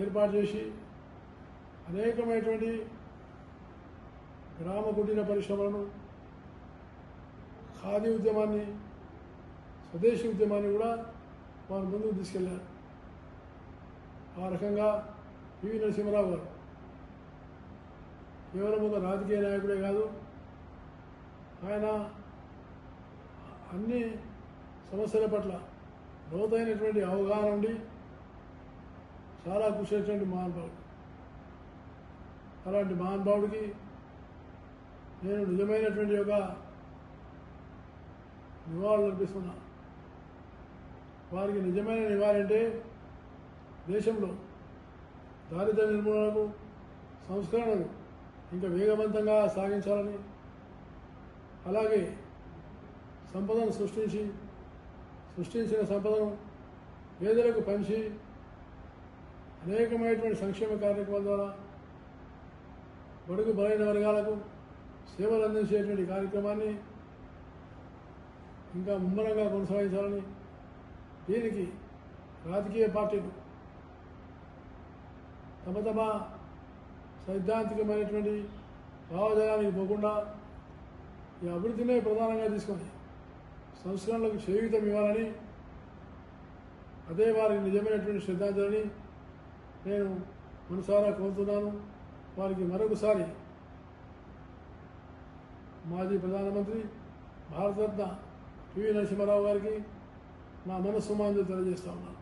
ఏర్పాటు చేసి అనేకమైనటువంటి గ్రామ కుటీర పరిశ్రమలను ఖాదీ ఉద్యమాన్ని స్వదేశీ ఉద్యమాన్ని కూడా వారు ముందుకు తీసుకెళ్ళారు. ఆ రకంగా పివి నరసింహరావు గారు కేవలం ఒక రాజకీయ నాయకుడే కాదు ఆయన అన్ని సమస్యల పట్ల లోతైనటువంటి అవగాహన ఉండి చాలా కృషి చేసినటువంటి మహానుభావుడు. అలాంటి మహానుభావుడికి నేను నిజమైనటువంటి ఒక నివాళులు అర్పిస్తున్నా. వారికి నిజమైన నివాళంటే దేశంలో దారిద్ర్య నిర్మూలనకు సంస్కరణలు ఇంకా వేగవంతంగా సాగించాలని అలాగే సంపదను సృష్టించి సృష్టించిన సంపదను పేదలకు పంచి అనేకమైనటువంటి సంక్షేమ కార్యక్రమాల ద్వారా బడుగు బలైన వర్గాలకు సేవలు అందించేటువంటి కార్యక్రమాన్ని ఇంకా ముమ్మరంగా కొనసాగించాలని దీనికి రాజకీయ పార్టీలు తమ తమ సైద్ధాంతికమైనటువంటి భావజాలానికి పోకుండా ఈ అభివృద్ధినే ప్రధానంగా తీసుకొని సంస్కరణలకు చేయుతం ఇవ్వాలని అదే వారికి నిజమైనటువంటి శ్రద్ధాంజలిని నేను మనసారా కోరుతున్నాను వారికి మరొకసారి మాజీ ప్రధానమంత్రి భారతరత్న పివి నరసింహారావు గారికి నా మనస్సుమాంజలి తెలియజేస్తా ఉన్నాను.